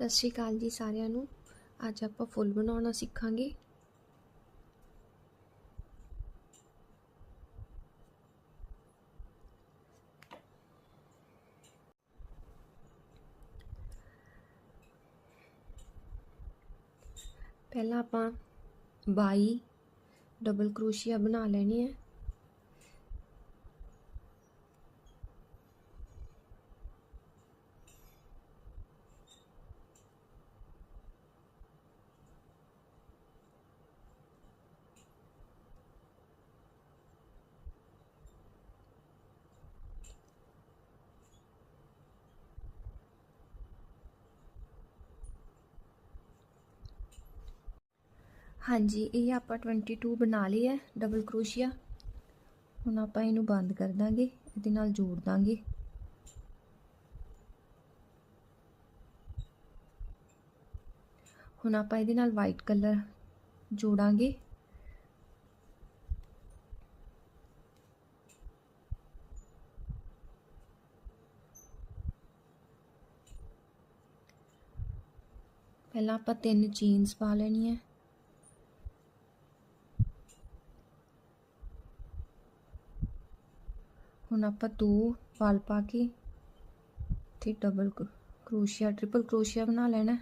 ਸਤਿ ਸ਼੍ਰੀ ਅਕਾਲ ਜੀ ਸਾਰਿਆਂ ਨੂੰ। ਅੱਜ ਆਪਾਂ ਫੁੱਲ ਬਣਾਉਣਾ ਸਿੱਖਾਂਗੇ। ਪਹਿਲਾਂ ਆਪਾਂ 22 ਡਬਲ ਕਰੋਸ਼ੀਆ ਬਣਾ ਲੈਣੀ ਹੈ। ਹਾਂਜੀ, ਇਹ ਆਪਾਂ 22 ਬਣਾ ਲਈ ਹੈ ਡਬਲ ਕਰੋਸ਼ੀਆ। ਹੁਣ ਆਪਾਂ ਇਹਨੂੰ ਬੰਦ ਕਰ ਦਾਂਗੇ, ਇਹਦੇ ਨਾਲ ਜੋੜ ਦਾਂਗੇ। ਹੁਣ ਆਪਾਂ ਇਹਦੇ ਨਾਲ ਵਾਈਟ ਕਲਰ ਜੋੜਾਂਗੇ। ਪਹਿਲਾਂ ਆਪਾਂ ਤਿੰਨ ਚੀਨਸ ਪਾ ਲੈਣੀ ਹੈ ਹੁਣ ਆਪਾਂ ਦੋ ਵਾਲ ਪਾ ਕੇ ਤੇ ਡਬਲ ਕਰੋਸ਼ੀਆ ਟ੍ਰਿਪਲ ਕਰੋਸ਼ੀਆ ਬਣਾ ਲੈਣਾ।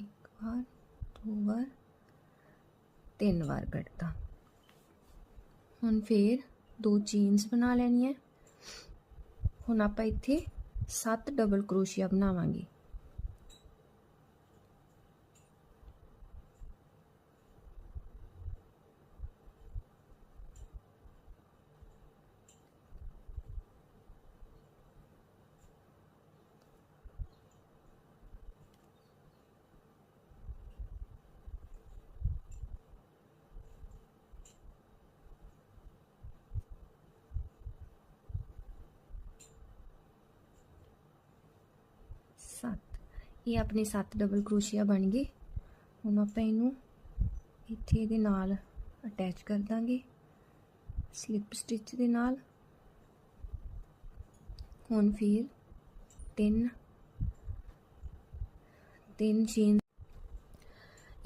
ਇੱਕ ਵਾਰ, ਦੋ ਵਾਰ, ਤਿੰਨ ਵਾਰ ਕੱਢਤਾ। ਹੁਣ ਫੇਰ ਦੋ ਚੇਨਸ ਬਣਾ ਲੈਣੀ ਹੈ ਹੁਣ ਆਪਾਂ ਇੱਥੇ 7 ਡਬਲ ਕਰੋਸ਼ੀਆ ਬਣਾਵਾਂਗੇ ਸੱਤ ਇਹ ਆਪਣੇ ਸੱਤ ਡਬਲ ਕਰੋਸ਼ੀਆ ਬਣ ਗਏ ਹੁਣ ਆਪਾਂ ਇਹਨੂੰ ਇੱਥੇ ਇਹਦੇ ਨਾਲ ਅਟੈਚ ਕਰ ਦਾਂਗੇ ਸਲਿਪ ਸਟਿਚ ਦੇ ਨਾਲ। ਹੁਣ ਫਿਰ ਤਿੰਨ ਤਿੰਨ ਚੇਨ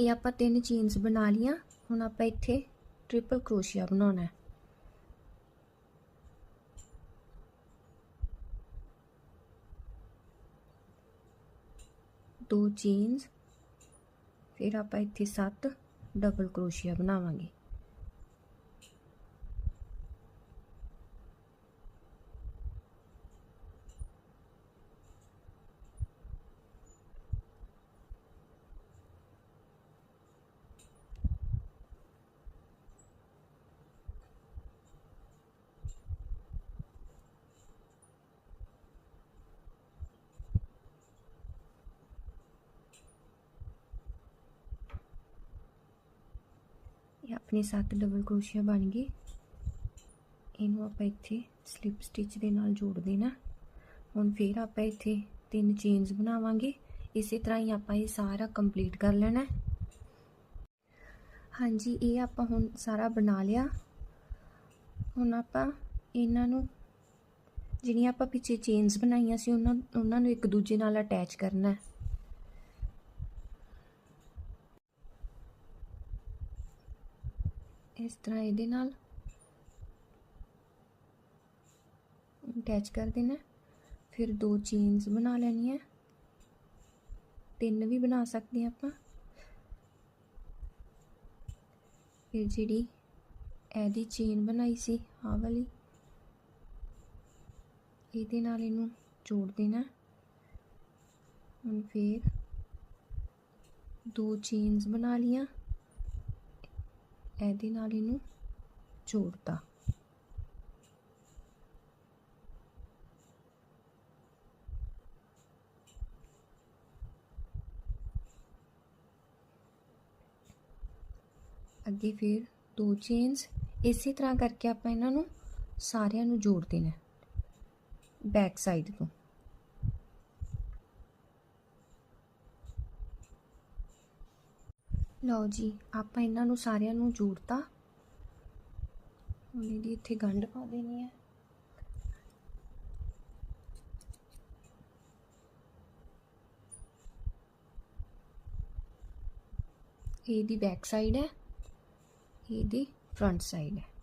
ਇਹ ਆਪਾਂ ਤਿੰਨ ਚੇਨਸ ਬਣਾ ਲੀਆਂ ਹੁਣ ਆਪਾਂ ਇੱਥੇ ਟ੍ਰਿਪਲ ਕਰੋਸ਼ੀਆ ਬਣਾਉਣਾ ਹੈ। ਦੋ ਚੇਨਸ ਫਿਰ ਆਪਾਂ ਇੱਥੇ 7 ਡਬਲ ਕਰੋਸ਼ੀਆ ਬਣਾਵਾਂਗੇ। ਆਪਣੇ 7 ਡਬਲ ਕਰੋਸ਼ੀਆ ਬਣ ਗਈ। ਇਹਨੂੰ ਆਪਾਂ ਇੱਥੇ ਸਲਿਪ ਸਟਿਚ ਦੇ ਨਾਲ ਜੋੜ ਦੇਣਾ ਹੁਣ ਫਿਰ ਆਪਾਂ ਇੱਥੇ ਤਿੰਨ ਚੇਨਸ ਬਣਾਵਾਂਗੇ। ਇਸੇ ਤਰ੍ਹਾਂ ਹੀ ਆਪਾਂ ਇਹ ਸਾਰਾ ਕੰਪਲੀਟ ਕਰ ਲੈਣਾ ਹਾਂਜੀ, ਇਹ ਆਪਾਂ ਹੁਣ ਸਾਰਾ ਬਣਾ ਲਿਆ। ਹੁਣ ਆਪਾਂ ਇਹਨਾਂ ਨੂੰ ਜਿਹੜੀਆਂ ਆਪਾਂ ਪਿੱਛੇ ਚੇਨਸ ਬਣਾਈਆਂ ਸੀ, ਉਹਨਾਂ ਉਹਨਾਂ ਨੂੰ ਇੱਕ ਦੂਜੇ ਨਾਲ ਅਟੈਚ ਕਰਨਾ ਹੈ। ਇਸ ਤਰ੍ਹਾਂ ਇਹਦੇ ਨਾਲ ਅਟੈਚ ਕਰ ਦੇਣਾ ਫਿਰ ਦੋ ਚੇਨਸ ਬਣਾ ਲੈਣੀਆਂ ਤਿੰਨ ਵੀ ਬਣਾ ਸਕਦੇ ਹਾਂ ਆਪਾਂ। ਫਿਰ ਜਿਹੜੀ ਇਹਦੀ ਚੇਨ ਬਣਾਈ ਸੀ, ਆਹ ਵਾਲੀ, ਇਹਦੇ ਨਾਲ ਇਹਨੂੰ ਜੋੜ ਦੇਣਾ ਹੁਣ ਫਿਰ ਦੋ ਚੇਨਸ ਬਣਾ ਲੀਆਂ ਇਹਦੇ ਨਾਲ ਇਹਨੂੰ ਜੋੜਤਾ ਅੱਗੇ ਫਿਰ ਦੋ ਚੇਨਸ ਇਸੇ ਤਰ੍ਹਾਂ ਕਰਕੇ ਆਪਾਂ ਇਹਨਾਂ ਨੂੰ ਸਾਰਿਆਂ ਨੂੰ ਜੋੜ ਦੇਣਾ ਬੈਕ ਸਾਈਡ ਤੋਂ। ਲਓ ਜੀ, ਆਪਾਂ ਇਹਨਾਂ ਨੂੰ ਸਾਰਿਆਂ ਨੂੰ ਜੋੜਤਾ। ਹੁਣ ਇਹਦੀ ਇੱਥੇ ਗੰਢ ਪਾ ਦੇਣੀ ਹੈ। ਇਹਦੀ ਬੈਕ ਸਾਈਡ ਹੈ, ਇਹਦੀ ਫਰੰਟ ਸਾਈਡ ਹੈ।